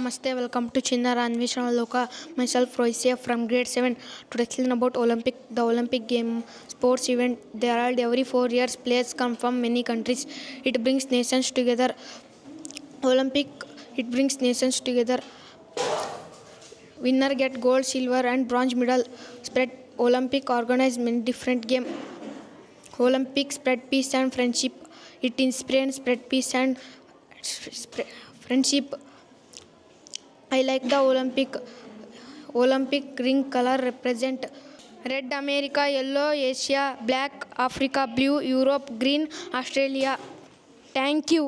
Namaste, welcome to Chinnara Anveshana Loka. Myself Roisia from grade 7 to explain about Olympic, the Olympic game sports event. They are every four years. Players come from many countries. It brings nations together. Olympic, it brings nations together. Winner get gold, silver, and bronze medal. Spread Olympic organize many different game. Olympic spread peace and friendship. It inspires spread peace and friendship. I like the Olympic Olympic ring colour represent red America yellow Asia black Africa blue Europe green Australia thank you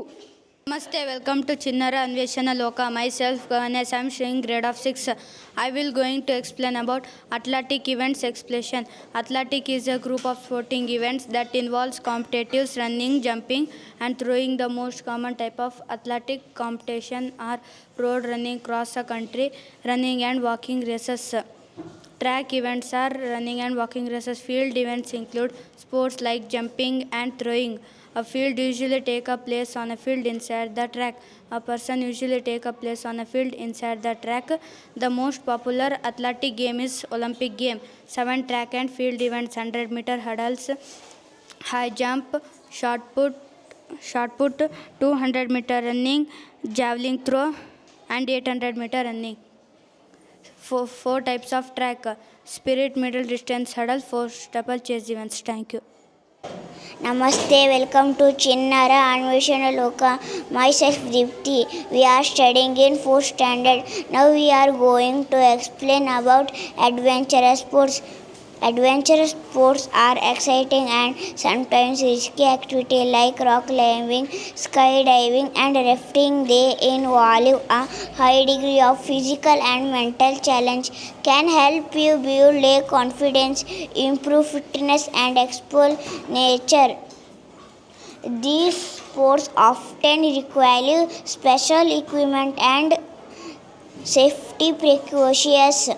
Namaste, welcome to Chinnara Anveshana Loka. Myself, Ganesh, I am staying grade of 6. I will going to explain about athletic events explanation. Athletic is a group of sporting events that involves competitives running, jumping and throwing. The most common type of athletic competition are road running, cross the country, running and walking races. Track events are running and walking races. Field events include sports like jumping and throwing. A field usually take a place on a field inside the track. A person usually take a place on a field inside the track. The most popular athletic game is Olympic game. Seven track and field events: 100 meter hurdles, high jump, shot put, shot put, 200 meter running, javelin throw, and 800 meter running four, four types of track spirit middle distance hurdle four steeple chase events thank you Namaste, welcome to Chinnara Anveshana Loka. Myself Dipti. We are studying in 4th standard. Now we are going to explain about adventurous sports. Adventurous sports are exciting and sometimes risky activity like rock climbing, skydiving and rafting. They involve a high degree of physical and mental challenge. Can help you build a confidence, improve fitness and explore nature. These sports often require special equipment and safety precautions.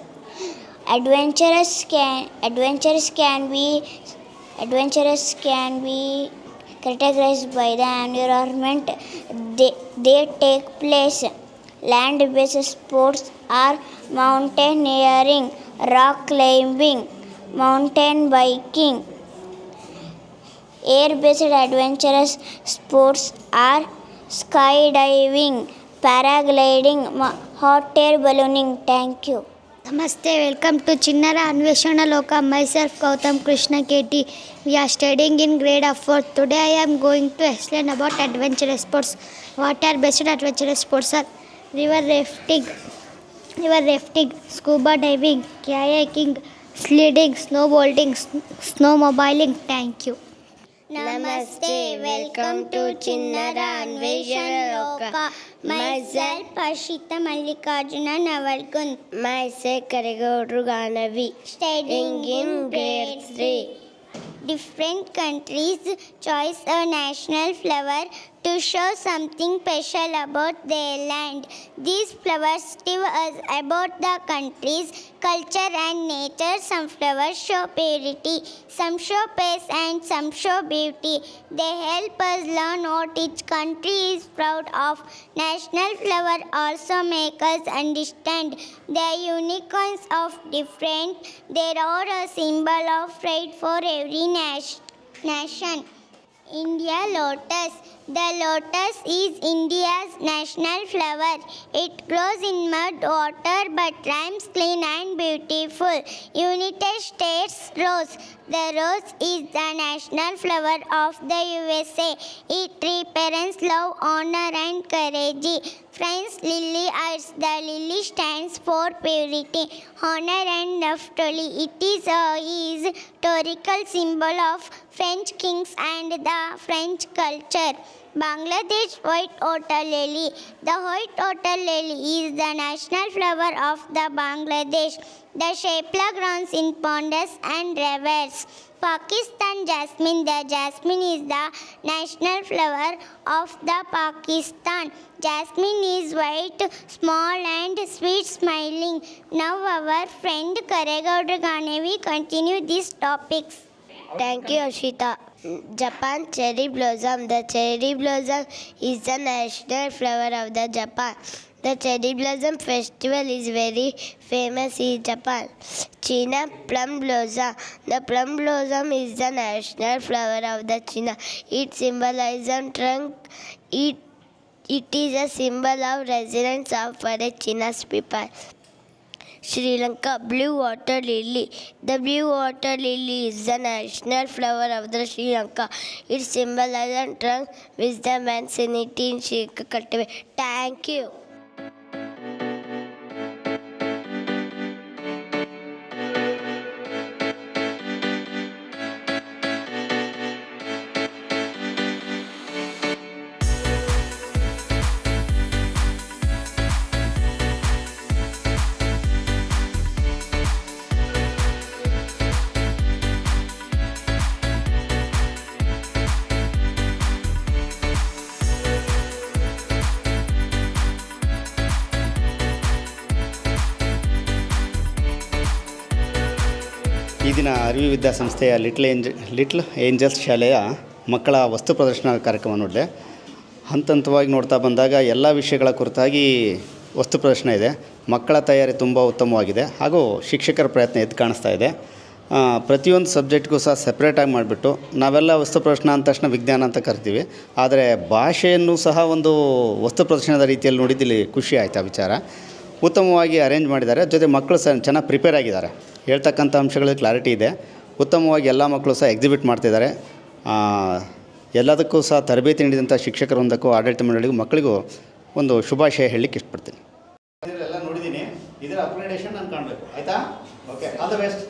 Adventurous can adventures can be adventurous can be categorized by the environment they, they take place. Land-based sports are mountaineering, rock climbing, mountain biking. Air-based adventurous sports are skydiving, paragliding, hot air ballooning. Thank you. Namaste, welcome to Chinnara Anveshana Loka. Myself Gautam Krishna KT. We are studying in grade of 4th. Today I am going to explain about adventurous sports. What are best adventurous sports are river rafting, river rafting, scuba diving, kayaking, sledding, snowboarding, snowmobiling. Thank you. Namaste, welcome to Chinnara Anveshana Loka. Myself Ashita Mallikarjuna Navalkund. Myself Karigaudru Ganavi. Studying in grade 3. Different countries choose a national flower to show something special about their land. These flowers tell us about the country's culture and nature. Some flowers show purity, some show peace, and some show beauty. They help us learn what each country is proud of. National flower also make us understand the uniqueness of different. They are a symbol of pride for every nation. India lotus. The lotus is India's national flower. It grows in mud water but rhymes clean and beautiful. United States rose. The rose is the national flower of the USA. It represents love, honor, and courage. Friends, lily as the lily stands for purity, honor, and naftali. It uh, is a historical symbol of French kings and the French culture. Bangladesh white water lily. The white water lily is the national flower of the Bangladesh. The shapela grows in ponds and rivers. Pakistan jasmine. The jasmine is the national flower of the Pakistan. Jasmine is white, small and sweet smiling. Now our friend Karegowda Ganevi continue these topics. Thank you, Ashita. Japan cherry blossom. The cherry blossom is the national flower of the Japan. The cherry blossom festival is very famous in Japan. China plum blossom. The plum blossom is the national flower of the China. It symbolizes trunk. It it is a symbol of resilience of the China's people. Sri Lanka blue water lily. The blue water lily is the national flower of the Sri Lanka. It symbolizes strength, wisdom, and sanity in Sri Lanka. Thank you. Arivi ವಿದ್ಯಾಸಂಸ್ಥೆಯ little ಏಂಜ್ little angels ಶಾಲೆಯ ಮಕ್ಕಳ ವಸ್ತು ಪ್ರದರ್ಶನ ಕಾರ್ಯಕ್ರಮ ನೋಡಿದೆ. ಹಂತ ಹಂತವಾಗಿ ನೋಡ್ತಾ ಬಂದಾಗ ಎಲ್ಲ ವಿಷಯಗಳ ಕುರಿತಾಗಿ ವಸ್ತು ಪ್ರದರ್ಶನ ಇದೆ. ಮಕ್ಕಳ ತಯಾರಿ ತುಂಬ ಉತ್ತಮವಾಗಿದೆ ಹಾಗೂ ಶಿಕ್ಷಕರ ಪ್ರಯತ್ನ ಎದ್ದು ಕಾಣಿಸ್ತಾ ಇದೆ. ಪ್ರತಿಯೊಂದು ಸಬ್ಜೆಕ್ಟ್ಗೂ ಸಹ ಸಪ್ರೇಟಾಗಿ ಮಾಡಿಬಿಟ್ಟು ನಾವೆಲ್ಲ ವಸ್ತು ಪ್ರದರ್ಶನ ಅಂದ ತಕ್ಷಣ ವಿಜ್ಞಾನ ಅಂತ ಕರಿತೀವಿ. ಆದರೆ ಭಾಷೆಯನ್ನು ಸಹ ಒಂದು ವಸ್ತು ಪ್ರದರ್ಶನದ ರೀತಿಯಲ್ಲಿ ನೋಡಿದ್ದಲ್ಲಿ ಖುಷಿ ಆಯಿತು ಆ ವಿಚಾರ. ಉತ್ತಮವಾಗಿ ಅರೇಂಜ್ ಮಾಡಿದ್ದಾರೆ. ಜೊತೆ ಮಕ್ಕಳು ಸಹ ಚೆನ್ನಾಗಿ ಪ್ರಿಪೇರ್ ಆಗಿದ್ದಾರೆ. ಹೇಳ್ತಕ್ಕಂಥ ಅಂಶಗಳಲ್ಲಿ ಕ್ಲಾರಿಟಿ ಇದೆ. ಉತ್ತಮವಾಗಿ ಎಲ್ಲ ಮಕ್ಕಳು ಸಹ ಎಕ್ಸಿಬಿಟ್ ಮಾಡ್ತಿದ್ದಾರೆ. ಎಲ್ಲದಕ್ಕೂ ಸಹ ತರಬೇತಿ ನೀಡಿದಂಥ ಶಿಕ್ಷಕರೊಂದಕ್ಕೂ ಆಡಳಿತ ಮಂಡಳಿಗೂ ಮಕ್ಕಳಿಗೂ ಒಂದು ಶುಭಾಶಯ ಹೇಳಲಿಕ್ಕೆ ಇಷ್ಟಪಡ್ತೀನಿ. ಇದರ ಅಪ್ಗ್ರೇಡೇಷನ್ ನಾನು ಕಾಣಬೇಕು. ಆಯಿತಾ? Okay all the best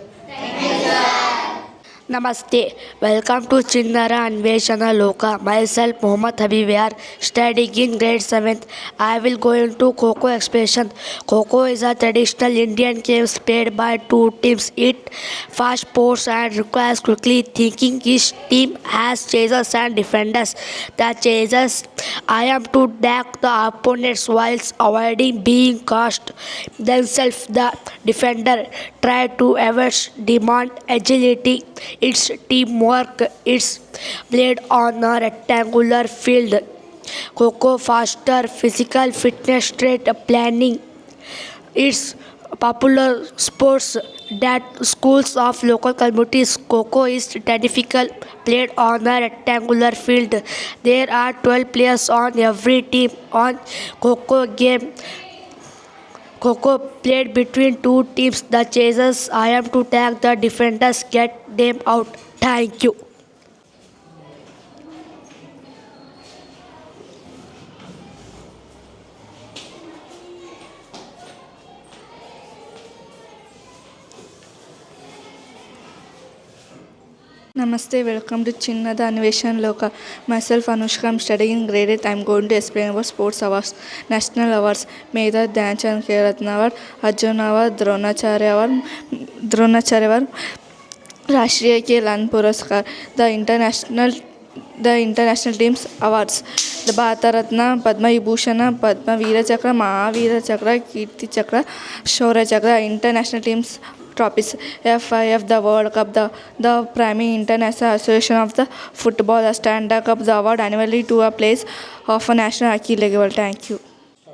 Namaste. Welcome to Chinnara Anveshana Loka. Myself Mohammad Habib are studying in grade 7th. I will go into Kho explanation. Kho is a traditional Indian game played by two teams. It fast sports and requires quickly thinking. Each team has chasers and defenders. The chasers I am to attack the opponents whilst avoiding being cast themselves. The defender try to avoid demand agility. It's teamwork. It's played on a rectangular field. Coco faster physical fitness straight planning. It's popular sports that schools of local communities. Coco is difficult played on a rectangular field. There are 12 players on every team on Coco game. Coco played between two teams. The chasers I am to tag the defenders, get them out. Thank you. नमस्ते welcome to चिन्ह अन्वेषण लोक myself Anushka am study in graded I'm going to explain our sports awards national awards Medha Dhyan Chand Khel Ratna award Arjuna award Dronacharya award Dronacharya award राष्ट्रीय के अन्न पुरस्कार the international the international teams awards the Bharat Ratna Padma Vibhushan Padma Vir Chakra Mahavir Chakra Kirti Chakra Shaurya Chakra international teams trophies FIF the World Cup the the Primary International Association of the Football the Standard Cup the award annually to a place of a national hockey level thank you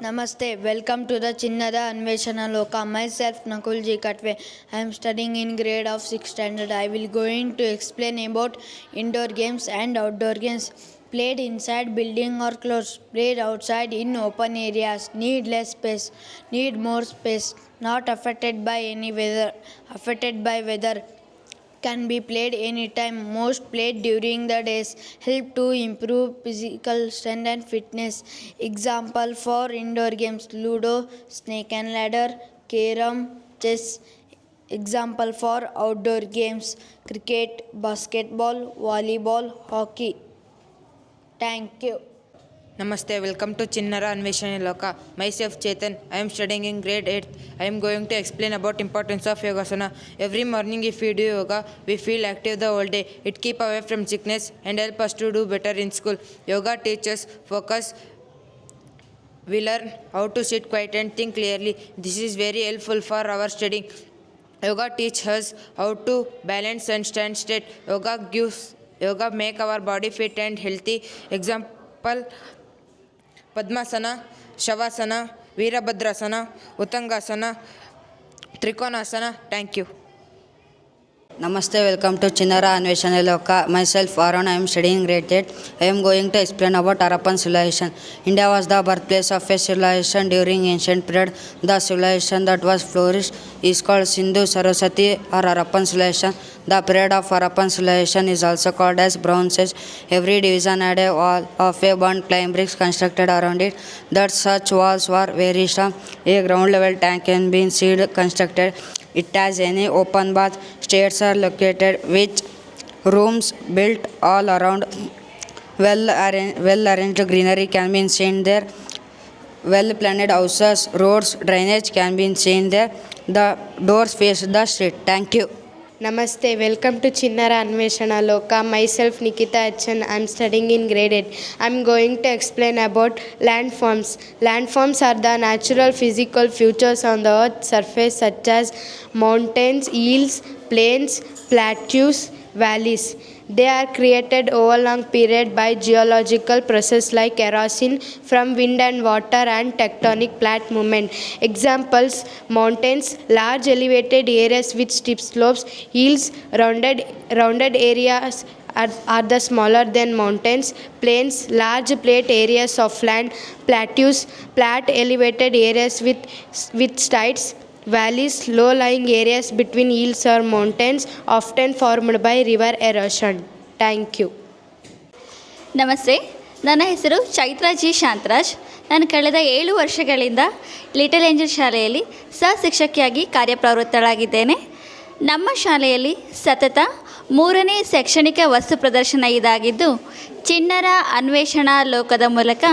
Namaste, welcome to the Chinnada Anveshana Loka. Myself Nakulji Katve. I am studying in grade of 6th standard. I will going to explain about indoor games and outdoor games. Played inside building or close. Played outside in open areas. Need less space. Need more space. Not affected by any weather. Affected by weather can be played anytime. Most played during the days. Help to improve physical strength and fitness. Example for indoor games Ludo, Snake and Ladder, Carom, Chess. Example for outdoor games Cricket, Basketball, Volleyball, Hockey. Thank you. Namaste, welcome to Chinnara Anveshana Loka. Myself Chetan, I am studying in grade 8. I am going to explain about importance of Yogasana. Every morning if we do yoga, we feel active the whole day. It keep away from sickness and help us to do better in school. Yoga teaches focus. We learn how to sit quiet and think clearly. This is very helpful for our studying. Yoga teaches us how to balance and stand straight. Yoga gives yoga make our body fit and healthy example padmasana shavasana virabhadrasana uttangasana trikonasana thank you Namaste, welcome to Chinnara Anveshana Loka. Myself Arun, I am studying grade 8. I am going to explain about Harappan civilization. India was the birthplace of a civilization during ancient period. The civilization that was flourished is called Sindhu Saraswati or Harappan civilization. The period of Harappan civilization is also called as Bronze Age. Every division had a wall of a burnt clay bricks constructed around it. That such walls were very strong. A ground level tank can be seen constructed. It has any open bath. Stairs are located which rooms built all around. Well arranged, well arranged greenery can be seen there. Well planned houses, roads, drainage can be seen there. The doors face the street. Thank you. Namaste, welcome to Chinnara Anveshana Loka. Myself Nikita Achan. I'm studying in grade 8. I'm going to explain about landforms. Landforms are the natural physical features on the earth's surface such as mountains, hills, plains, plateaus, valleys. They are created over long period by geological process like erosion from wind and water and tectonic plate movement. Examples mountains, large elevated areas with steep slopes, hills, rounded, rounded areas are, are the smaller than mountains, plains, large plate areas of land, plateaus, flat elevated areas with, with sides, valleys, low-lying areas between hills or mountains, often formed by river erosion. Thank you. ನಮಸ್ತೆ ನನ್ನ ಹೆಸರು Chaitra G Shantaraj ನಾನು ಕಳೆದ ಏಳು ವರ್ಷಗಳಿಂದ little angel ಶಾಲೆಯಲ್ಲಿ ಸಹ ಶಿಕ್ಷಕಿಯಾಗಿ ಕಾರ್ಯಪ್ರವೃತ್ತಳಾಗಿದ್ದೇನೆ ನಮ್ಮ ಶಾಲೆಯಲ್ಲಿ ಸತತ ಮೂರನೇ ಶೈಕ್ಷಣಿಕ ವಸ್ತು ಪ್ರದರ್ಶನ ಇದಾಗಿದ್ದು ಚಿಣ್ಣರ ಅನ್ವೇಷಣಾ ಲೋಕದ ಮೂಲಕ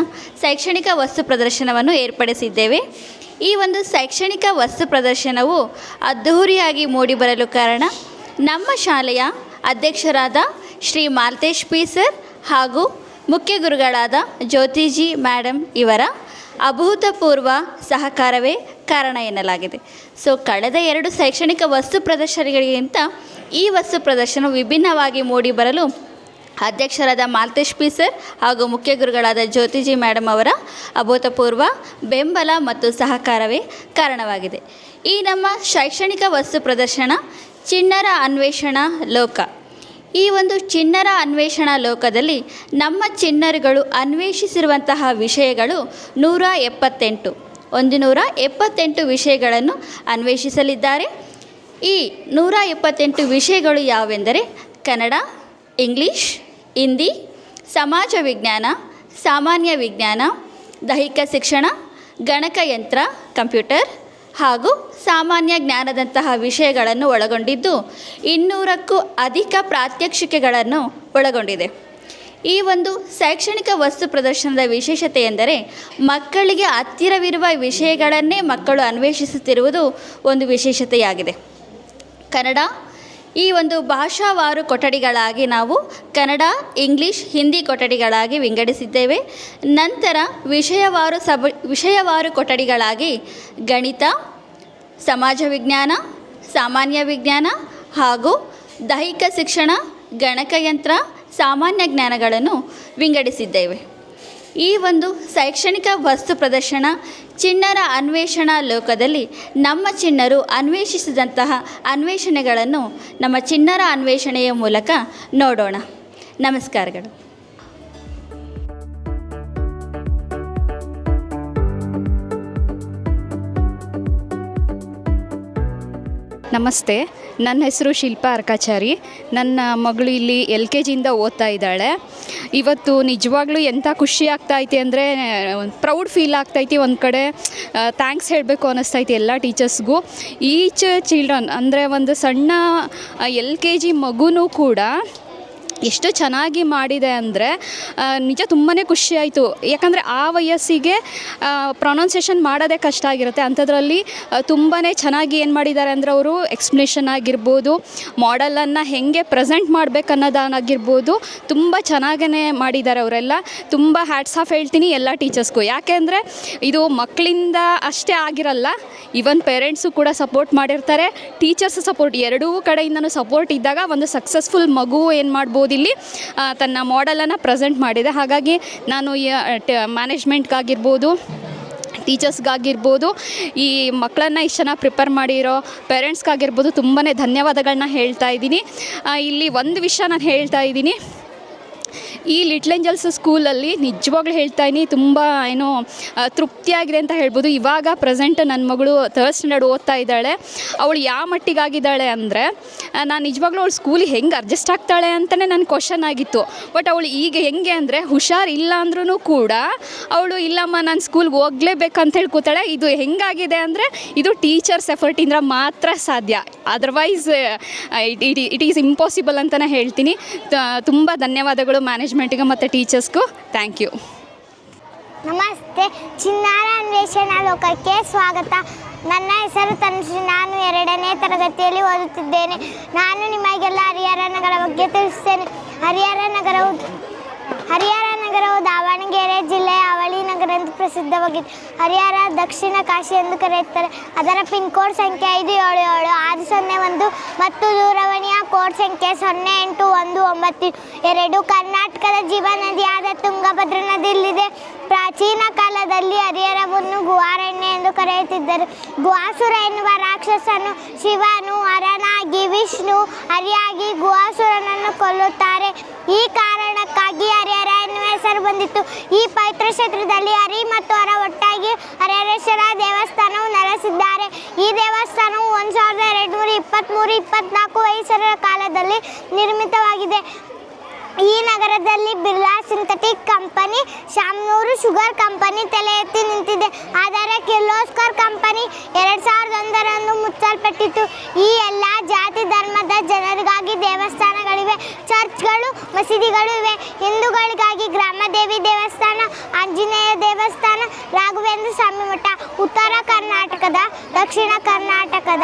ಶೈಕ್ಷಣಿಕ ವಸ್ತು ಪ್ರದರ್ಶನವನ್ನು ಏರ್ಪಡಿಸಿದ್ದೇವೆ ಈ ಒಂದು ಶೈಕ್ಷಣಿಕ ವಸ್ತು ಪ್ರದರ್ಶನವು ಅದ್ಧೂರಿಯಾಗಿ ಮೂಡಿಬರಲು ಕಾರಣ ನಮ್ಮ ಶಾಲೆಯ ಅಧ್ಯಕ್ಷರಾದ ಶ್ರೀ ಮಾಲ್ತೇಶ್ ಪಿ ಸರ್ ಹಾಗೂ ಮುಖ್ಯ ಗುರುಗಳಾದ ಜ್ಯೋತಿಜಿ ಮ್ಯಾಡಮ್ ಇವರ ಅಭೂತಪೂರ್ವ ಸಹಕಾರವೇ ಕಾರಣ ಎನ್ನಲಾಗಿದೆ. ಸೊ ಕಳೆದ ಎರಡು ಶೈಕ್ಷಣಿಕ ವಸ್ತು ಪ್ರದರ್ಶನಗಳಿಗಿಂತ ಈ ವಸ್ತು ಪ್ರದರ್ಶನ ವಿಭಿನ್ನವಾಗಿ ಮೂಡಿಬರಲು ಅಧ್ಯಕ್ಷರಾದ ಮಾಲ್ತೇಶ್ ಪಿ ಸರ್ ಹಾಗೂ ಮುಖ್ಯ ಗುರುಗಳಾದ ಜ್ಯೋತಿಜಿ ಮೇಡಮ್ ಅವರ ಅಭೂತಪೂರ್ವ ಬೆಂಬಲ ಮತ್ತು ಸಹಕಾರವೇ ಕಾರಣವಾಗಿದೆ. ಈ ನಮ್ಮ ಶೈಕ್ಷಣಿಕ ವಸ್ತು ಪ್ರದರ್ಶನ, ಚಿಣ್ಣರ ಅನ್ವೇಷಣಾ ಲೋಕ. ಈ ಒಂದು ಚಿಣ್ಣರ ಅನ್ವೇಷಣಾ ಲೋಕದಲ್ಲಿ ನಮ್ಮ ಚಿಣ್ಣರುಗಳು ಅನ್ವೇಷಿಸಿರುವಂತಹ ವಿಷಯಗಳು ನೂರ ಎಪ್ಪತ್ತೆಂಟು. ಒಂದು ನೂರ ಎಪ್ಪತ್ತೆಂಟು ವಿಷಯಗಳನ್ನು ಅನ್ವೇಷಿಸಲಿದ್ದಾರೆ. ಈ ನೂರ ಎಪ್ಪತ್ತೆಂಟು ವಿಷಯಗಳು ಯಾವೆಂದರೆ ಕನ್ನಡ, ಇಂಗ್ಲೀಷ್ ಹಿಂದಿ, ಸಮಾಜ ವಿಜ್ಞಾನ, ಸಾಮಾನ್ಯ ವಿಜ್ಞಾನ, ದೈಹಿಕ ಶಿಕ್ಷಣ ಗಣಕಯಂತ್ರ ಕಂಪ್ಯೂಟರ್ ಹಾಗೂ ಸಾಮಾನ್ಯ ಜ್ಞಾನದಂತಹ ವಿಷಯಗಳನ್ನು ಒಳಗೊಂಡಿದ್ದು ಇನ್ನೂರಕ್ಕೂ ಅಧಿಕ ಪ್ರಾತ್ಯಕ್ಷಿಕೆಗಳನ್ನು ಒಳಗೊಂಡಿದೆ. ಈ ಒಂದು ಶೈಕ್ಷಣಿಕ ವಸ್ತು ಪ್ರದರ್ಶನದ ವಿಶೇಷತೆ ಎಂದರೆ ಮಕ್ಕಳಿಗೆ ಹತ್ತಿರವಿರುವ ವಿಷಯಗಳನ್ನೇ ಮಕ್ಕಳು ಅನ್ವೇಷಿಸುತ್ತಿರುವುದು ಒಂದು ವಿಶೇಷತೆಯಾಗಿದೆ. ಕನ್ನಡ ಈ ಒಂದು ಭಾಷಾವಾರು ಕೊಠಡಿಗಳಾಗಿ ನಾವು ಕನ್ನಡ, ಇಂಗ್ಲಿಷ್, ಹಿಂದಿ ಕೊಠಡಿಗಳಾಗಿ ವಿಂಗಡಿಸಿದ್ದೇವೆ. ನಂತರ ವಿಷಯವಾರು ಸಬ, ವಿಷಯವಾರು ಕೊಠಡಿಗಳಾಗಿ ಗಣಿತ, ಸಮಾಜ ವಿಜ್ಞಾನ, ಸಾಮಾನ್ಯ ವಿಜ್ಞಾನ ಹಾಗೂ ದೈಹಿಕ ಶಿಕ್ಷಣ, ಗಣಕಯಂತ್ರ, ಸಾಮಾನ್ಯ ಜ್ಞಾನಗಳನ್ನು ವಿಂಗಡಿಸಿದ್ದೇವೆ. ಈ ಒಂದು ಶೈಕ್ಷಣಿಕ ವಸ್ತು ಪ್ರದರ್ಶನ, ಚಿಣ್ಣರ ಅನ್ವೇಷಣಾ ಲೋಕದಲ್ಲಿ ನಮ್ಮ ಚಿಣ್ಣರು ಅನ್ವೇಷಿಸಿದಂತಹ ಅನ್ವೇಷಣೆಗಳನ್ನು ನಮ್ಮ ಚಿಣ್ಣರ ಅನ್ವೇಷಣೆಯ ಮೂಲಕ ನೋಡೋಣ. ನಮಸ್ಕಾರಗಳು. ನಮಸ್ತೆ. ನನ್ನ ಹೆಸರು ಶಿಲ್ಪಾ ಅರ್ಕಾಚಾರಿ. ನನ್ನ ಮಗಳು ಇಲ್ಲಿ ಎಲ್ ಕೆ ಜಿಯಿಂದ ಓದ್ತಾ ಇದ್ದಾಳೆ. ಇವತ್ತು ನಿಜವಾಗ್ಲೂ ಎಂಥ ಖುಷಿ ಆಗ್ತೈತಿ ಅಂದರೆ, ಪ್ರೌಡ್ ಫೀಲ್ ಆಗ್ತೈತಿ ಒಂದು ಕಡೆ. ಥ್ಯಾಂಕ್ಸ್ ಹೇಳಬೇಕು ಅನ್ನಿಸ್ತೈತಿ ಎಲ್ಲ ಟೀಚರ್ಸ್ಗೂ. ಈಚ್ ಚಿಲ್ಡ್ರನ್ ಅಂದರೆ ಒಂದು ಸಣ್ಣ ಎಲ್ ಕೆ ಜಿ ಮಗುನೂ ಕೂಡ ಎಷ್ಟು ಚೆನ್ನಾಗಿ ಮಾಡಿದೆ ಅಂದರೆ ನಿಜ ತುಂಬಾ ಖುಷಿಯಾಯಿತು ಯಾಕಂದರೆ ಆ ವಯಸ್ಸಿಗೆ ಪ್ರೊನೌನ್ಸೇಷನ್ ಮಾಡೋದೇ ಕಷ್ಟ ಆಗಿರುತ್ತೆ. ಅಂಥದ್ರಲ್ಲಿ ತುಂಬಾ ಚೆನ್ನಾಗಿ ಏನು ಮಾಡಿದ್ದಾರೆ ಅಂದರೆ ಅವರು ಎಕ್ಸ್ಪ್ಲನೇಷನ್ ಆಗಿರ್ಬೋದು ಮಾಡಲನ್ನು ಹೇಗೆ ಪ್ರೆಸೆಂಟ್ ಮಾಡಬೇಕನ್ನೋದಾನಾಗಿರ್ಬೋದು ತುಂಬ ಚೆನ್ನಾಗೇ ಮಾಡಿದ್ದಾರೆ ಅವರೆಲ್ಲ. ತುಂಬ ಹ್ಯಾಟ್ಸ್ ಆಫ್ ಹೇಳ್ತೀನಿ ಎಲ್ಲ ಟೀಚರ್ಸ್ಗೂ ಯಾಕೆಂದರೆ ಇದು ಮಕ್ಕಳಿಂದ ಅಷ್ಟೇ ಆಗಿರಲ್ಲ ಈವನ್ ಪೇರೆಂಟ್ಸು ಕೂಡ ಸಪೋರ್ಟ್ ಮಾಡಿರ್ತಾರೆ. ಟೀಚರ್ಸ್ ಸಪೋರ್ಟ್ ಎರಡೂ ಕಡೆಯಿಂದನೂ ಸಪೋರ್ಟ್ ಇದ್ದಾಗ ಒಂದು ಸಕ್ಸಸ್ಫುಲ್ ಮಗು ಏನು ಮಾಡ್ಬೋದು? ಇಲ್ಲಿ. ತನ್ನ ಮಾಡೆಲನ್ನು ಪ್ರೆಸೆಂಟ್ ಮಾಡಿದೆ. ಹಾಗಾಗಿ ನಾನು ಮ್ಯಾನೇಜ್ಮೆಂಟ್ಗಾಗಿರ್ಬೋದು ಟೀಚರ್ಸ್ಗಾಗಿರ್ಬೋದು ಈ ಮಕ್ಕಳನ್ನು ಇಷ್ಟು ಚೆನ್ನಾಗಿ ಪ್ರಿಪೇರ್ ಮಾಡಿರೋ ಪೇರೆಂಟ್ಸ್ಗಾಗಿರ್ಬೋದು ತುಂಬಾ ಧನ್ಯವಾದಗಳನ್ನ ಹೇಳ್ತಾ ಇದ್ದೀನಿ. ಇಲ್ಲಿ ಒಂದು ವಿಷಯ ನಾನು ಹೇಳ್ತಾ ಇದ್ದೀನಿ. ಈ ಲಿಟ್ಲ್ ಏಂಜಲ್ಸ್ ಸ್ಕೂಲಲ್ಲಿ ನಿಜವಾಗ್ಲೂ ಹೇಳ್ತಾ ಇದ್ದೀನಿ ತುಂಬ ಏನೋ ತೃಪ್ತಿಯಾಗಿದೆ ಅಂತ ಹೇಳ್ಬೋದು. ಇವಾಗ ಪ್ರೆಸೆಂಟ್ ನನ್ನ ಮಗಳು ಥರ್ಡ್ ಸ್ಟ್ಯಾಂಡರ್ಡ್ ಓದ್ತಾ ಇದ್ದಾಳೆ. ಅವಳು ಯಾವ ಮಟ್ಟಿಗಾಗಿದ್ದಾಳೆ ಅಂದರೆ ನಾನು ನಿಜವಾಗ್ಲೂ ಅವಳು ಸ್ಕೂಲಿಗೆ ಹೆಂಗೆ ಅಡ್ಜಸ್ಟ್ ಆಗ್ತಾಳೆ ಅಂತಲೇ ನನ್ನ ಕ್ವಶನ್ ಆಗಿತ್ತು. ಬಟ್ ಅವಳು ಈಗ ಹೆಂಗೆ ಅಂದರೆ, ಹುಷಾರು ಇಲ್ಲ ಅಂದ್ರೂ ಕೂಡ ಅವಳು, ಇಲ್ಲಮ್ಮ, ನಾನು ಸ್ಕೂಲ್ಗೆ ಹೋಗ್ಲೇಬೇಕಂತ ಹೇಳಿ ಕೂತಾಳೆ. ಇದು ಹೆಂಗಾಗಿದೆ ಅಂದರೆ, ಇದು ಟೀಚರ್ಸ್ ಎಫರ್ಟಿಂದ ಮಾತ್ರ ಸಾಧ್ಯ. Otherwise it it is impossible ಅಂತಲೇ ಹೇಳ್ತೀನಿ. ತುಂಬ ಧನ್ಯವಾದಗಳು ಮ್ಯಾನೇಜ್ಮೆಂಟಿಗೆ ಮತ್ತು ಟೀಚರ್ಸ್ಗೂ ಥ್ಯಾಂಕ್ ಯು ನಮಸ್ತೆ, ಚಿನ್ನಾರ ಅನ್ವೇಷಣಾ ಲೋಕಕ್ಕೆ ಸ್ವಾಗತ. ನನ್ನ ಹೆಸರು ತನುಶ್ರೀ. ನಾನು ಎರಡನೇ ತರಗತಿಯಲ್ಲಿ ಓದುತ್ತಿದ್ದೇನೆ. ನಾನು ನಿಮಗೆಲ್ಲ ಹರಿಹರ ನಗರ ಬಗ್ಗೆ ತಿಳಿಸ್ತೇನೆ. ಹರಿಹರ ನಗರವು ಹರಿಹರ ನಗರವು ದಾವಣಗೆರೆ ಜಿಲ್ಲೆಯ ಅವಳಿ ನಗರ ಎಂದು ಪ್ರಸಿದ್ಧವಾಗಿದೆ. ಹರಿಹರ, ದಕ್ಷಿಣ ಕಾಶಿ ಎಂದು ಕರೆಯುತ್ತಾರೆ. ಅದರ ಪಿನ್ ಕೋಡ್ ಸಂಖ್ಯೆ ಐದು ಏಳು ಏಳು ಆರು ಸೊನ್ನೆ ಒಂದು ಮತ್ತು ದೂರವಾಣಿಯ ಕೋಡ್ ಸಂಖ್ಯೆ ಸೊನ್ನೆ ಎಂಟು ಒಂದು ಒಂಬತ್ತು ಎರಡು. ಕರ್ನಾಟಕದ ಜೀವ ನದಿಯಾದ ತುಂಗಭದ್ರಾ ನದಿಯಲ್ಲಿದೆ. ಪ್ರಾಚೀನ ಕಾಲದಲ್ಲಿ ಹರಿಹರವನ್ನು ಗುವಾರಣ್ಯ ಎಂದು ಕರೆಯುತ್ತಿದ್ದರು. ಗುವಾಸುರ ಎನ್ನುವ ರಾಕ್ಷಸನು ಶಿವನು ಅರನಾಗಿ ವಿಷ್ಣು, ಹರಿಯಾಗಿ ಗುವಾಸುರನನ್ನು ಕೊಲ್ಲುತ್ತಾರೆ. ಈ ಕಾರಣಕ್ಕಾಗಿ ಹರಿಹರ ಹೆಸರು ಬಂದಿತ್ತು. ಈ ಪವಿತ್ರ ಕ್ಷೇತ್ರದಲ್ಲಿ ಹರಿ ಮತ್ತು ಅವರ ಒಟ್ಟಾಗಿ ಹರಿಹರೇಶ್ವರ ದೇವಸ್ಥಾನವು ನೆಲೆಸಿದ್ದಾರೆ. ಈ ದೇವಸ್ಥಾನವು ಒಂದು ಸಾವಿರದ ಎರಡು ನೂರ ಇಪ್ಪತ್ತ್ಮೂರು ಇಪ್ಪತ್ತ್ನಾಲ್ಕು ವಯಸ್ಸರ ಕಾಲದಲ್ಲಿ ನಿರ್ಮಿತವಾಗಿದೆ. ಈ ನಗರದಲ್ಲಿ Birla synthetic company, Shamanur sugar company ತಲೆ ಎತ್ತಿ ನಿಂತಿದೆ. ಆದರೆ ಕಿರ್ಲೋಸ್ಕರ್ ಕಂಪನಿ ಎರಡು ಸಾವಿರದ ಒಂದರಂದು ಮುಚ್ಚಲ್ಪಟ್ಟಿತು ಈ ಎಲ್ಲ ಜಾತಿ ಧರ್ಮದ ಜನರಿಗಾಗಿ ದೇವಸ್ಥಾನಗಳಿವೆ, ಚರ್ಚ್ಗಳು, ಮಸೀದಿಗಳು ಇವೆ. ಹಿಂದೂಗಳಿಗಾಗಿ ಗ್ರಾಮದೇವಿ ದೇವಸ್ಥಾನ, ಆಂಜನೇಯ ದೇವಸ್ಥಾನ, ರಾಘವೇಂದ್ರ ಸ್ವಾಮಿ ಮಠ, ಉತ್ತರ ಕರ್ನಾಟಕದ, ದಕ್ಷಿಣ ಕರ್ನಾಟಕದ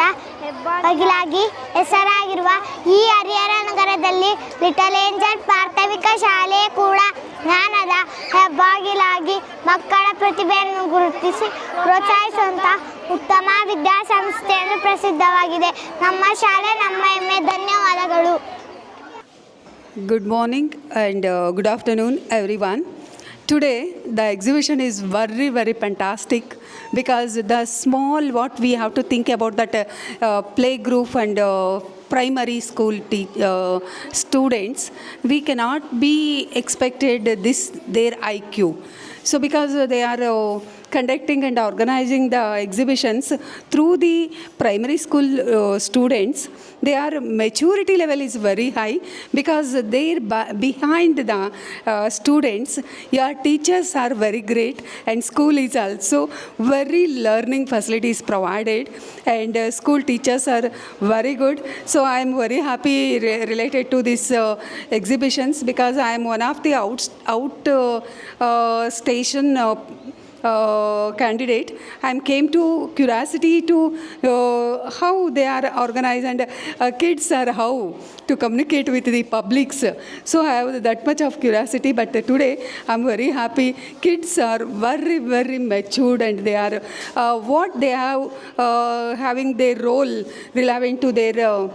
ಬಗಿಲಾಗಿ ಹೆಸರಾಗಿರುವ ಈ ಹರಿಹರ ನಗರದಲ್ಲಿ ಲಿಟಲ್ ಏಂಜಲ್ ಪ್ರಾಥಮಿಕ ಶಾಲೆ ಕೂಡ ಜ್ಞಾನದ ಹೆಬ್ಬಾಗಿಲಾಗಿ ಮಕ್ಕಳ ಪ್ರತಿಭೆಯನ್ನು ಗುರುತಿಸಿ ಪ್ರೋತ್ಸಾಹಿಸುವಂಥ ಉತ್ತಮ ವಿದ್ಯಾಸಂಸ್ಥೆಯನ್ನು ಪ್ರಸಿದ್ಧವಾಗಿದೆ ನಮ್ಮ ಶಾಲೆ ನಮ್ಮ ಹೆಮ್ಮೆ, ಧನ್ಯವಾದಗಳು good morning and good afternoon every everyone. Today, the exhibition is very, very fantastic because the small what we have to think about that uh, uh, play group and uh, primary school uh, students, we cannot be expected this their IQ. So because they are uh, conducting and organizing the exhibitions through the primary school uh, students, their maturity level is very high because they're behind the uh, students. Your teachers are very great, and school is also very learning facilities provided, and uh, school teachers are very good. So I am very happy re- related to these uh, exhibitions because I am one of the out out uh, uh, station. Uh, uh, candidate. I came to curiosity to uh, how they are organized and uh, kids are how to communicate with the publics. So I have that much of curiosity. But today I'm very happy. Kids are very very matured and they are uh, what they have uh, having their role relevant to their. Uh,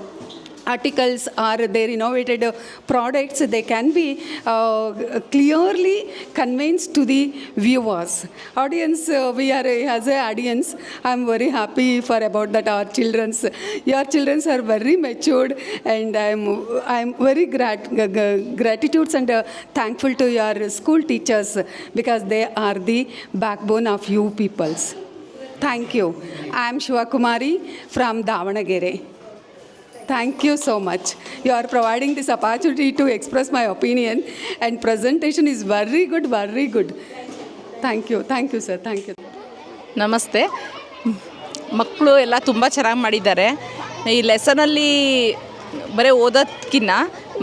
articles or their innovated uh, products they can be uh, clearly convinced to the viewers. Audience uh, we are uh, as a audience i'm very happy for about that our children's your children's are very matured and i'm i'm very grat- g- g- gratitude and uh, thankful to your school teachers because they are the backbone of you peoples. Thank you. I'm shiva kumari from davanagere Thank you so much. You are providing this opportunity to express my opinion, and presentation is very good, very good. Thank you, thank you, sir. Thank you. ನಮಸ್ತೆ ಮಕ್ಕಳು ಎಲ್ಲ ತುಂಬ ಚೆನ್ನಾಗಿ ಮಾಡಿದ್ದಾರೆ ಈ ಲೆಸನಲ್ಲಿ ಬರೀ ಓದೋದಕ್ಕಿಂತ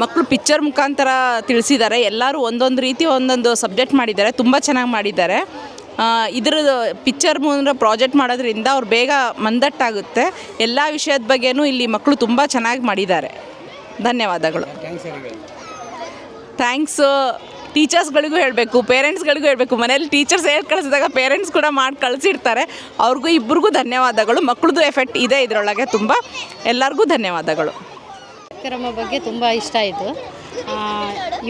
ಮಕ್ಕಳು picture ಮುಖಾಂತರ ತಿಳಿಸಿದ್ದಾರೆ ಎಲ್ಲರೂ ಒಂದೊಂದು ರೀತಿ ಒಂದೊಂದು ಸಬ್ಜೆಕ್ಟ್ ಮಾಡಿದ್ದಾರೆ ತುಂಬ ಚೆನ್ನಾಗಿ ಮಾಡಿದ್ದಾರೆ ಇದ್ರದ್ದು ಪಿಕ್ಚರ್ ಮೂಲಕ ಪ್ರಾಜೆಕ್ಟ್ ಮಾಡೋದ್ರಿಂದ ಅವ್ರು ಬೇಗ ಮಂದಟ್ಟಾಗುತ್ತೆ. ಎಲ್ಲ ವಿಷಯದ ಬಗ್ಗೆನೂ ಇಲ್ಲಿ ಮಕ್ಕಳು ತುಂಬ ಚೆನ್ನಾಗಿ ಮಾಡಿದ್ದಾರೆ. ಧನ್ಯವಾದಗಳು. ಥ್ಯಾಂಕ್ಸ್ ಟೀಚರ್ಸ್ಗಳಿಗೂ ಹೇಳಬೇಕು ಪೇರೆಂಟ್ಸ್ಗಳಿಗೂ ಹೇಳಬೇಕು. ಮನೇಲಿ ಟೀಚರ್ಸ್ ಹೇಳಿ ಕಳಿಸಿದಾಗ ಪೇರೆಂಟ್ಸ್ ಕೂಡ ಮಾಡಿ ಕಳಿಸಿರ್ತಾರೆ. ಅವ್ರಿಗೂ ಇಬ್ಬರಿಗೂ ಧನ್ಯವಾದಗಳು. ಮಕ್ಕಳದು ಎಫೆಕ್ಟ್ ಇದೆ ಇದರೊಳಗೆ ತುಂಬ. ಎಲ್ಲರಿಗೂ ಧನ್ಯವಾದಗಳು. ಕಾರ್ಯಕ್ರಮ ಬಗ್ಗೆ ತುಂಬ ಇಷ್ಟ ಆಯಿತು.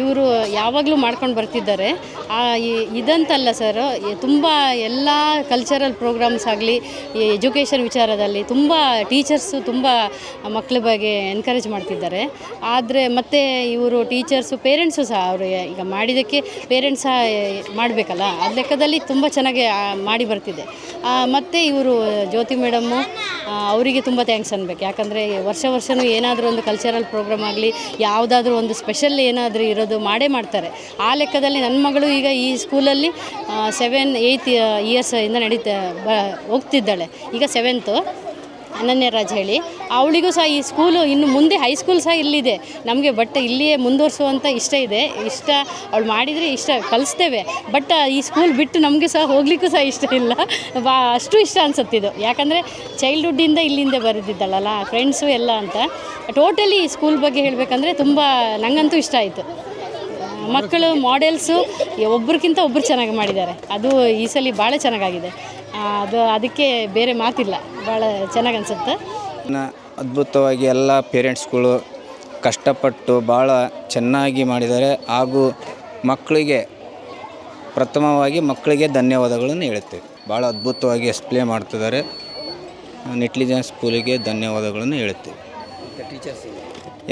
ಇವರು ಯಾವಾಗಲೂ ಮಾಡ್ಕೊಂಡು ಬರ್ತಿದ್ದಾರೆ. ಇದಂತಲ್ಲ ಸರ್ ತುಂಬ ಎಲ್ಲ ಕಲ್ಚರಲ್ ಪ್ರೋಗ್ರಾಮ್ಸ್ ಆಗಲಿ, ಈ ಎಜುಕೇಷನ್ ವಿಚಾರದಲ್ಲಿ ತುಂಬ ಟೀಚರ್ಸು ತುಂಬ ಮಕ್ಕಳ ಬಗ್ಗೆ ಎನ್ಕರೇಜ್ ಮಾಡ್ತಿದ್ದಾರೆ. ಆದರೆ ಮತ್ತು ಇವರು ಟೀಚರ್ಸು ಪೇರೆಂಟ್ಸು ಸಹ ಅವರು ಈಗ ಮಾಡಿದ್ದಕ್ಕೆ ಪೇರೆಂಟ್ಸ್ ಸಹ ಮಾಡಬೇಕಲ್ಲ? ಆ ಲೆಕ್ಕದಲ್ಲಿ ತುಂಬ ಚೆನ್ನಾಗಿ ಮಾಡಿ ಬರ್ತಿದೆ. ಮತ್ತು ಇವರು ಜ್ಯೋತಿ ಮೇಡಮ್ಮು ಅವರಿಗೆ ತುಂಬ ಥ್ಯಾಂಕ್ಸ್ ಅನ್ಬೇಕು. ಯಾಕಂದರೆ ವರ್ಷ ವರ್ಷವೂ ಏನಾದರೂ ಒಂದು ಕಲ್ಚರಲ್ ಪ್ರೋಗ್ರಾಮ್ ಆಗಲಿ, ಯಾವುದಾದ್ರೂ ಒಂದು ಸ್ಪೆಷಲ್ ಏನಾದರೂ ಇರೋದು ಮಾಡೇ ಮಾಡ್ತಾರೆ. ಆ ಲೆಕ್ಕದಲ್ಲಿ ನನ್ನ ಮಗಳು ಈಗ ಈ ಸ್ಕೂಲಲ್ಲಿ ಸೆವೆನ್ ಏಯ್ತ್ ಇಯರ್ಸ್ ಇಂದ ನಡೀತಾ, ಬ, ಹೋಗ್ತಿದ್ದಾಳೆ. ಈಗ ಸೆವೆಂತು ಅನನ್ಯ ರಾಜ್ ಹೇಳಿ, ಅವಳಿಗೂ ಸಹ ಈ ಸ್ಕೂಲು ಇನ್ನು ಮುಂದೆ ಹೈಸ್ಕೂಲ್ ಸಹ ಇಲ್ಲಿದೆ. ನಮಗೆ ಬಟ್ ಇಲ್ಲಿಯೇ ಮುಂದುವರಿಸುವಂಥ ಇಷ್ಟ ಇದೆ. ಇಷ್ಟ ಅವಳು ಮಾಡಿದರೆ ಇಷ್ಟ, ಕಲಿಸ್ತೇವೆ. ಬಟ್ ಈ ಸ್ಕೂಲ್ ಬಿಟ್ಟು ನಮಗೆ ಸಹ ಹೋಗ್ಲಿಕ್ಕೂ ಸಹ ಇಷ್ಟ ಇಲ್ಲ. ಬಾ, ಅಷ್ಟು ಇಷ್ಟ ಅನಿಸುತ್ತಿದ್ದು ಯಾಕಂದರೆ ಚೈಲ್ಡ್ಹುಡ್ಡಿಂದ ಇಲ್ಲಿಂದ ಬರೆದಿದ್ದಾಳಲ್ಲ ಫ್ರೆಂಡ್ಸು ಎಲ್ಲ ಅಂತ. ಟೋಟಲಿ ಈ ಸ್ಕೂಲ್ ಬಗ್ಗೆ ಹೇಳಬೇಕಂದ್ರೆ ತುಂಬ ನನಗಂತೂ ಇಷ್ಟ ಆಯಿತು. ಮಕ್ಕಳು ಮಾಡೆಲ್ಸು ಒಬ್ರಿಗಿಂತ ಒಬ್ಬರು ಚೆನ್ನಾಗಿ ಮಾಡಿದ್ದಾರೆ. ಅದು ಈ ಸಲ ಭಾಳ ಚೆನ್ನಾಗಾಗಿದೆ. ಅದು ಅದಕ್ಕೆ ಬೇರೆ ಮಾತಿಲ್ಲ. ಭಾಳ ಚೆನ್ನಾಗಿ ಅನಿಸುತ್ತೆ. ನ- ಅದ್ಭುತವಾಗಿ ಎಲ್ಲ ಪೇರೆಂಟ್ಸ್ಗಳು ಕಷ್ಟಪಟ್ಟು ಭಾಳ ಚೆನ್ನಾಗಿ ಮಾಡಿದ್ದಾರೆ. ಹಾಗೂ ಮಕ್ಕಳಿಗೆ ಪ್ರಥಮವಾಗಿ ಮಕ್ಕಳಿಗೆ ಧನ್ಯವಾದಗಳನ್ನು ಹೇಳುತ್ತೇವೆ. ಭಾಳ ಅದ್ಭುತವಾಗಿ ಎಕ್ಸ್ಪ್ಲೇ ಮಾಡ್ತಿದ್ದಾರೆ. ನೆಟ್ಲಿಜೆನ್ಸ್ ಸ್ಕೂಲಿಗೆ ಧನ್ಯವಾದಗಳನ್ನು ಹೇಳುತ್ತೇವೆ.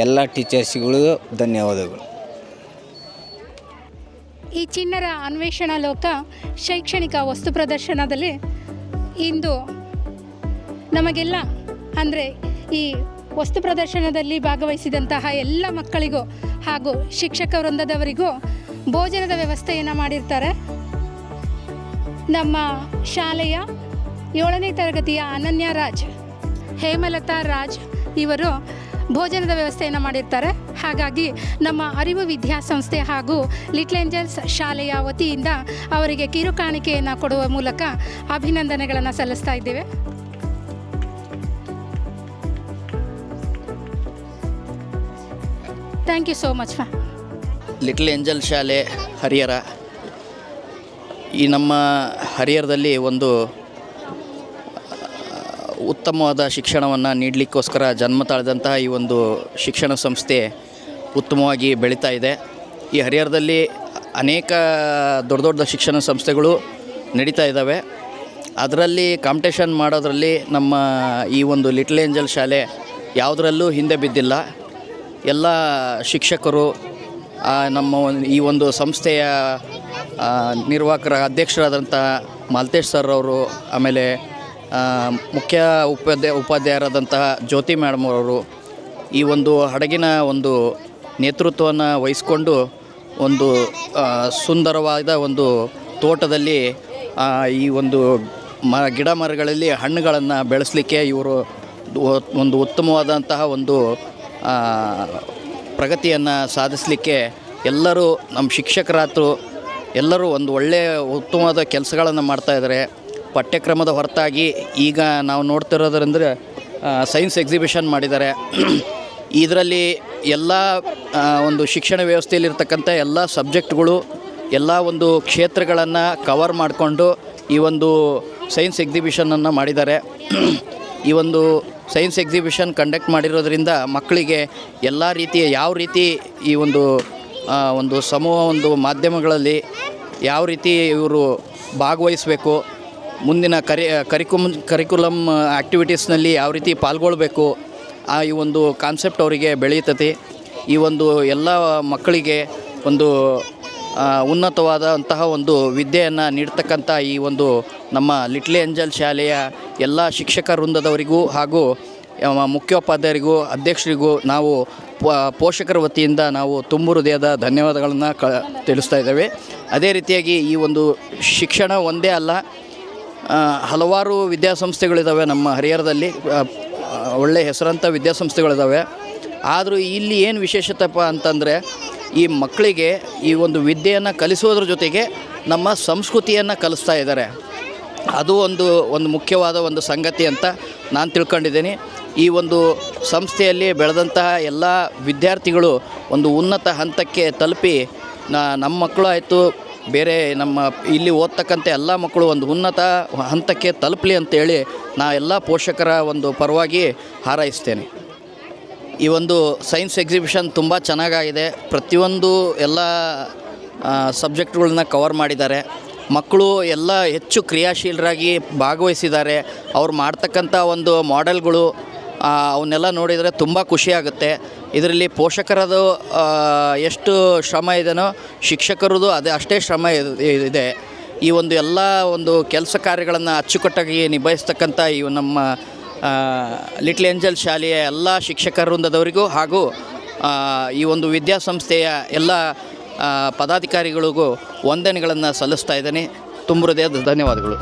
ಎಲ್ಲ ಟೀಚರ್ಸ್ಗಳಿಗೂ ಧನ್ಯವಾದಗಳು. ಈ ಚಿನ್ನರ ಅನ್ವೇಷಣಾ ಲೋಕ ಶೈಕ್ಷಣಿಕ ವಸ್ತು ಪ್ರದರ್ಶನದಲ್ಲಿ ಇಂದು ನಮಗೆಲ್ಲ ಅಂದರೆ ಈ ವಸ್ತು ಪ್ರದರ್ಶನದಲ್ಲಿ ಭಾಗವಹಿಸಿದಂತಹ ಎಲ್ಲ ಮಕ್ಕಳಿಗೂ ಹಾಗೂ ಶಿಕ್ಷಕ ವೃಂದದವರಿಗೂ ಭೋಜನದ ವ್ಯವಸ್ಥೆಯನ್ನು ಮಾಡಿರ್ತಾರೆ. ನಮ್ಮ ಶಾಲೆಯ ಏಳನೇ ತರಗತಿಯ ಅನನ್ಯ ರಾಜ್, ಹೇಮಲತಾ ರಾಜ್ ಇವರು ಭೋಜನದ ವ್ಯವಸ್ಥೆಯನ್ನು ಮಾಡಿರ್ತಾರೆ. ಹಾಗಾಗಿ ನಮ್ಮ ಅರಿವು ವಿದ್ಯಾಸಂಸ್ಥೆ ಹಾಗೂ ಲಿಟ್ಲ್ ಏಂಜಲ್ಸ್ ಶಾಲೆಯ ವತಿಯಿಂದ ಅವರಿಗೆ ಕಿರುಕಾಣಿಕೆಯನ್ನು ಕೊಡುವ ಮೂಲಕ ಅಭಿನಂದನೆಗಳನ್ನು ಸಲ್ಲಿಸ್ತಾ ಇದ್ದೇವೆ. ಥ್ಯಾಂಕ್ ಯು ಸೋ ಮಚ್ ಮಾ ಲಿಟ್ಲ್ ಏಂಜಲ್ ಶಾಲೆ ಹರಿಹರ. ಈ ನಮ್ಮ ಹರಿಹರದಲ್ಲಿ ಒಂದು ಉತ್ತಮವಾದ ಶಿಕ್ಷಣವನ್ನು ನೀಡಲಿಕ್ಕೋಸ್ಕರ ಜನ್ಮ ತಾಳಿದಂತಹ ಈ ಒಂದು ಶಿಕ್ಷಣ ಸಂಸ್ಥೆ ಉತ್ತಮವಾಗಿ ಬೆಳೀತಾ ಇದೆ. ಈ ಹರಿಹರದಲ್ಲಿ ಅನೇಕ ದೊಡ್ಡ ದೊಡ್ಡ ಶಿಕ್ಷಣ ಸಂಸ್ಥೆಗಳು ನಡೀತಾ ಇದ್ದಾವೆ. ಅದರಲ್ಲಿ ಕಾಂಪಿಟೇಷನ್ ಮಾಡೋದರಲ್ಲಿ ನಮ್ಮ ಈ ಒಂದು ಲಿಟ್ಲ್ ಏಂಜಲ್ ಶಾಲೆ ಯಾವುದರಲ್ಲೂ ಹಿಂದೆ ಬಿದ್ದಿಲ್ಲ. ಎಲ್ಲ ಶಿಕ್ಷಕರು ನಮ್ಮ ಈ ಒಂದು ಸಂಸ್ಥೆಯ ನಿರ್ವಾಹಕರ ಅಧ್ಯಕ್ಷರಾದಂಥ ಮಾಲ್ತೇಶ್ ಸರ್ ಅವರು, ಆಮೇಲೆ ಮುಖ್ಯ ಉಪಾಧ್ಯಾಯ ಉಪಾಧ್ಯಾಯರಾದಂತಹ ಜ್ಯೋತಿ ಮೇಡಮ್ ಅವರು ಈ ಒಂದು ಹಡಗಿನ ಒಂದು ನೇತೃತ್ವವನ್ನು ವಹಿಸ್ಕೊಂಡು ಒಂದು ಸುಂದರವಾದ ಒಂದು ತೋಟದಲ್ಲಿ ಈ ಒಂದು ಮ, ಗಿಡ ಮರಗಳಲ್ಲಿ ಹಣ್ಣುಗಳನ್ನು ಬೆಳೆಸಲಿಕ್ಕೆ ಇವರು ಒಂದು ಉತ್ತಮವಾದಂತಹ ಒಂದು ಪ್ರಗತಿಯನ್ನು ಸಾಧಿಸಲಿಕ್ಕೆ ಎಲ್ಲರೂ ನಮ್ಮ ಶಿಕ್ಷಕರಾತು ಎಲ್ಲರೂ ಒಂದು ಒಳ್ಳೆಯ ಉತ್ತಮವಾದ ಕೆಲಸಗಳನ್ನು ಮಾಡ್ತಾಯಿದ್ದಾರೆ ಪಠ್ಯಕ್ರಮದ ಹೊರತಾಗಿ ಈಗ ನಾವು ನೋಡ್ತಿರೋದ್ರಂದರೆ ಸೈನ್ಸ್ ಎಕ್ಸಿಬಿಷನ್ ಮಾಡಿದ್ದಾರೆ. ಇದರಲ್ಲಿ ಎಲ್ಲ ಒಂದು ಶಿಕ್ಷಣ ವ್ಯವಸ್ಥೆಯಲ್ಲಿರ್ತಕ್ಕಂಥ ಎಲ್ಲ ಸಬ್ಜೆಕ್ಟ್ಗಳು ಎಲ್ಲ ಒಂದು ಕ್ಷೇತ್ರಗಳನ್ನು ಕವರ್ ಮಾಡಿಕೊಂಡು ಈ ಒಂದು ಸೈನ್ಸ್ ಎಕ್ಸಿಬಿಷನನ್ನು ಮಾಡಿದ್ದಾರೆ. ಈ ಒಂದು ಸೈನ್ಸ್ ಎಕ್ಸಿಬಿಷನ್ ಕಂಡಕ್ಟ್ ಮಾಡಿರೋದ್ರಿಂದ ಮಕ್ಕಳಿಗೆ ಎಲ್ಲ ರೀತಿಯ, ಯಾವ ರೀತಿ ಈ ಒಂದು ಒಂದು ಸಮೂಹ, ಒಂದು ಮಾಧ್ಯಮಗಳಲ್ಲಿ ಯಾವ ರೀತಿ ಇವರು ಭಾಗವಹಿಸಬೇಕು ಮುಂದಿನ ಕರಿ, ಕರಿಕುಮ್ ಕರಿಕುಲಮ್ ಆ್ಯಕ್ಟಿವಿಟೀಸ್ನಲ್ಲಿ ಯಾವ ರೀತಿ ಪಾಲ್ಗೊಳ್ಬೇಕು, ಆ, ಈ ಒಂದು ಕಾನ್ಸೆಪ್ಟ್ ಅವರಿಗೆ ಬೆಳೆಯುತ್ತದೆ. ಈ ಒಂದು ಎಲ್ಲ ಮಕ್ಕಳಿಗೆ ಒಂದು ಉನ್ನತವಾದಂತಹ ಒಂದು ವಿದ್ಯೆಯನ್ನು ನೀಡ್ತಕ್ಕಂಥ ಈ ಒಂದು ನಮ್ಮ ಲಿಟ್ಲಿ ಏಂಜಲ್ ಶಾಲೆಯ ಎಲ್ಲ ಶಿಕ್ಷಕ ವೃಂದದವರಿಗೂ ಹಾಗೂ ಮುಖ್ಯೋಪಾಧ್ಯಾಯರಿಗೂ, ಅಧ್ಯಕ್ಷರಿಗೂ ನಾವು ಪೋಷಕರ ವತಿಯಿಂದ ನಾವು ತುಂಬು ಹೃದಯದ ಧನ್ಯವಾದಗಳನ್ನು ಕ, ತಿಳಿಸ್ತಾ ಇದ್ದೇವೆ. ಅದೇ ರೀತಿಯಾಗಿ ಈ ಒಂದು ಶಿಕ್ಷಣ ಒಂದೇ ಅಲ್ಲ ಹಲವಾರು ವಿದ್ಯಾಸಂಸ್ಥೆಗಳಿದ್ದಾವೆ ನಮ್ಮ ಹರಿಹರದಲ್ಲಿ. ಒಳ್ಳೆಯ ಹೆಸರಂಥ ವಿದ್ಯಾಸಂಸ್ಥೆಗಳಿದ್ದಾವೆ ಆದರೂ ಇಲ್ಲಿ ಏನು ವಿಶೇಷತೆಪ್ಪ ಅಂತಂದರೆ, ಈ ಮಕ್ಕಳಿಗೆ ಈ ಒಂದು ವಿದ್ಯೆಯನ್ನು ಕಲಿಸೋದ್ರ ಜೊತೆಗೆ ನಮ್ಮ ಸಂಸ್ಕೃತಿಯನ್ನು ಕಲಿಸ್ತಾ ಇದ್ದಾರೆ ಅದು ಒಂದು ಒಂದು ಮುಖ್ಯವಾದ ಒಂದು ಸಂಗತಿ ಅಂತ ನಾನು ತಿಳ್ಕೊಂಡಿದ್ದೀನಿ. ಈ ಒಂದು ಸಂಸ್ಥೆಯಲ್ಲಿ ಬೆಳೆದಂತಹ ಎಲ್ಲ ವಿದ್ಯಾರ್ಥಿಗಳು ಒಂದು ಉನ್ನತ ಹಂತಕ್ಕೆ ತಲುಪಿ ನಮ್ಮ ಮಕ್ಕಳು ಆಯಿತು ಬೇರೆ ನಮ್ಮ ಇಲ್ಲಿ ಓದ್ತಕ್ಕಂಥ ಎಲ್ಲ ಮಕ್ಕಳು ಒಂದು ಉನ್ನತ ಹಂತಕ್ಕೆ ತಲುಪಲಿ ಅಂತೇಳಿ ನಾ ಎಲ್ಲ ಪೋಷಕರ ಒಂದು ಪರವಾಗಿ ಹಾರೈಸ್ತೇನೆ. ಈ ಒಂದು ಸೈನ್ಸ್ ಎಕ್ಸಿಬಿಷನ್ ತುಂಬ ಚೆನ್ನಾಗಾಗಿದೆ. ಪ್ರತಿಯೊಂದು ಎಲ್ಲ ಸಬ್ಜೆಕ್ಟ್ಗಳನ್ನ ಕವರ್ ಮಾಡಿದ್ದಾರೆ. ಮಕ್ಕಳು ಎಲ್ಲ ಹೆಚ್ಚು ಕ್ರಿಯಾಶೀಲರಾಗಿ ಭಾಗವಹಿಸಿದ್ದಾರೆ. ಅವ್ರು ಮಾಡ್ತಕ್ಕಂಥ ಒಂದು ಮಾಡೆಲ್ಗಳು ಅವನ್ನೆಲ್ಲ ನೋಡಿದರೆ ತುಂಬ ಖುಷಿಯಾಗುತ್ತೆ. ಇದರಲ್ಲಿ ಪೋಷಕರದು ಎಷ್ಟು ಶ್ರಮ ಇದೆಯೋ ಶಿಕ್ಷಕರದು ಅದೇ ಅಷ್ಟೇ ಶ್ರಮ ಇದ್- ಈ ಒಂದು ಎಲ್ಲ ಒಂದು ಕೆಲಸ ಕಾರ್ಯಗಳನ್ನು ಅಚ್ಚುಕಟ್ಟಾಗಿ ನಿಭಾಯಿಸ್ತಕ್ಕಂಥ ಈ ನಮ್ಮ ಲಿಟ್ಲ್ ಏಂಜಲ್ ಶಾಲೆಯ ಎಲ್ಲ ಶಿಕ್ಷಕ ವೃಂದದವರಿಗೂ ಹಾಗೂ ಈ ಒಂದು ವಿದ್ಯಾಸಂಸ್ಥೆಯ ಎಲ್ಲ ಪದಾಧಿಕಾರಿಗಳಿಗೂ ವಂದನೆಗಳನ್ನು ಸಲ್ಲಿಸ್ತಾ ಇದ್ದೇನೆ. ತುಂಬ ಹೃದಯದ ಧನ್ಯವಾದಗಳು.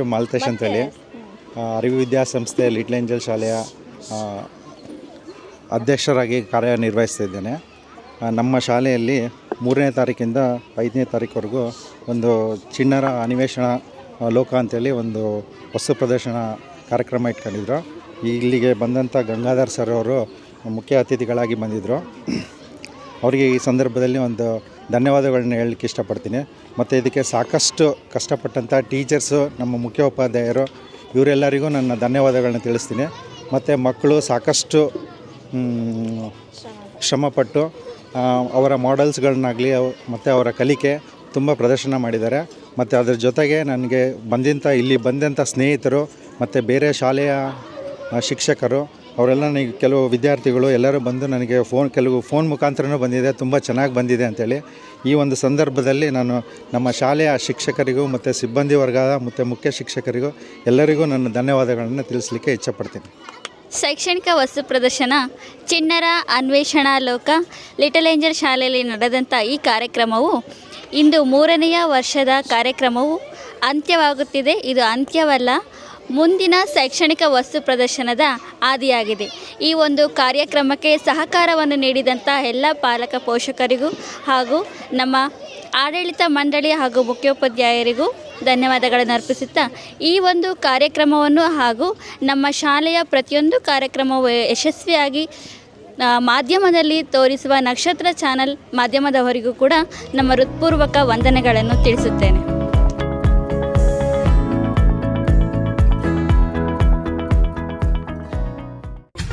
ಹೆಸರು ಮಾಲ್ತೇಶ್ ಅಂತೇಳಿ. ಅರಿವು ವಿದ್ಯಾಸಂಸ್ಥೆ ಲಿಟ್ಲ್ ಏಂಜಲ್ ಶಾಲೆಯ ಅಧ್ಯಕ್ಷರಾಗಿ ಕಾರ್ಯನಿರ್ವಹಿಸ್ತಾ ಇದ್ದೇನೆ. ನಮ್ಮ ಶಾಲೆಯಲ್ಲಿ ಮೂರನೇ ತಾರೀಕಿಂದ ಐದನೇ ತಾರೀಕುವರೆಗೂ ಒಂದು ಚಿಣ್ಣರ ಅನಿವೇಶನ ಲೋಕ ಅಂತೇಳಿ ಒಂದು ವಸ್ತು ಪ್ರದರ್ಶನ ಕಾರ್ಯಕ್ರಮ ಇಟ್ಕೊಂಡಿದ್ರು. ಇಲ್ಲಿಗೆ ಬಂದಂಥ ಗಂಗಾಧರ್ ಸರ್ ಅವರು ಮುಖ್ಯ ಅತಿಥಿಗಳಾಗಿ ಬಂದಿದ್ದರು ಅವರಿಗೆ ಈ ಸಂದರ್ಭದಲ್ಲಿ ಒಂದು ಧನ್ಯವಾದಗಳನ್ನ ಹೇಳಲಿಕ್ಕೆ ಇಷ್ಟಪಡ್ತೀನಿ. ಮತ್ತು ಇದಕ್ಕೆ ಸಾಕಷ್ಟು ಕಷ್ಟಪಟ್ಟಂಥ ಟೀಚರ್ಸು, ನಮ್ಮ ಮುಖ್ಯೋಪಾಧ್ಯಾಯರು, ಇವರೆಲ್ಲರಿಗೂ ನನ್ನ ಧನ್ಯವಾದಗಳನ್ನ ತಿಳಿಸ್ತೀನಿ. ಮತ್ತು ಮಕ್ಕಳು ಸಾಕಷ್ಟು ಶ್ರಮಪಟ್ಟು ಅವರ ಮಾಡೆಲ್ಸ್ಗಳನ್ನಾಗಲಿ ಮತ್ತು ಅವರ ಕಲಿಕೆ ತುಂಬ ಪ್ರದರ್ಶನ ಮಾಡಿದ್ದಾರೆ. ಮತ್ತು ಅದರ ಜೊತೆಗೆ ನನಗೆ ಬಂದಂಥ ಇಲ್ಲಿ ಬಂದಂಥ ಸ್ನೇಹಿತರು, ಮತ್ತು ಬೇರೆ ಶಾಲೆಯ ಶಿಕ್ಷಕರು ಅವರೆಲ್ಲ ನನಗೆ ಕೆಲವು ವಿದ್ಯಾರ್ಥಿಗಳು ಎಲ್ಲರೂ ಬಂದು ನನಗೆ ಫೋನ್ ಕೆಲವು ಫೋನ್ ಮುಖಾಂತರನೂ ಬಂದಿದೆ, ತುಂಬ ಚೆನ್ನಾಗಿ ಬಂದಿದೆ ಅಂತೇಳಿ. ಈ ಒಂದು ಸಂದರ್ಭದಲ್ಲಿ ನಾನು ನಮ್ಮ ಶಾಲೆಯ ಶಿಕ್ಷಕರಿಗೂ ಮತ್ತು ಸಿಬ್ಬಂದಿ ವರ್ಗ ಮತ್ತು ಮುಖ್ಯ ಶಿಕ್ಷಕರಿಗೂ ಎಲ್ಲರಿಗೂ ನನ್ನ ಧನ್ಯವಾದಗಳನ್ನು ತಿಳಿಸಲಿಕ್ಕೆ ಇಚ್ಛಪಡ್ತೀನಿ. ಶೈಕ್ಷಣಿಕ ವಸ್ತು ಪ್ರದರ್ಶನ, ಚಿಣ್ಣರ ಅನ್ವೇಷಣಾ ಲೋಕ, ಲಿಟಲ್ ಏಂಜಲ್ ಶಾಲೆಯಲ್ಲಿ ನಡೆದಂಥ ಈ ಕಾರ್ಯಕ್ರಮವು ಇಂದು ಮೂರನೆಯ ವರ್ಷದ ಕಾರ್ಯಕ್ರಮವು ಅಂತ್ಯವಾಗುತ್ತಿದೆ. ಇದು ಅಂತ್ಯವಲ್ಲ ಮುಂದಿನ ಶೈಕ್ಷಣಿಕ ವಸ್ತು ಪ್ರದರ್ಶನದ ಆದಿಯಾಗಿದೆ. ಈ ಒಂದು ಕಾರ್ಯಕ್ರಮಕ್ಕೆ ಸಹಕಾರವನ್ನು ನೀಡಿದಂಥ ಎಲ್ಲ ಪಾಲಕ ಪೋಷಕರಿಗೂ ಹಾಗೂ ನಮ್ಮ ಆಡಳಿತ ಮಂಡಳಿ ಹಾಗೂ ಮುಖ್ಯೋಪಾಧ್ಯಾಯರಿಗೂ ಧನ್ಯವಾದಗಳನ್ನು ಅರ್ಪಿಸುತ್ತಾ ಈ ಒಂದು ಕಾರ್ಯಕ್ರಮವನ್ನು ಹಾಗೂ ನಮ್ಮ ಶಾಲೆಯ ಪ್ರತಿಯೊಂದು ಕಾರ್ಯಕ್ರಮವು ಯಶಸ್ವಿಯಾಗಿ ಮಾಧ್ಯಮದಲ್ಲಿ ತೋರಿಸುವ ನಕ್ಷತ್ರ ಚಾನಲ್ ಮಾಧ್ಯಮದವರಿಗೂ ಕೂಡ ನಮ್ಮ ಹೃತ್ಪೂರ್ವಕ ವಂದನೆಗಳನ್ನು ತಿಳಿಸುತ್ತೇನೆ.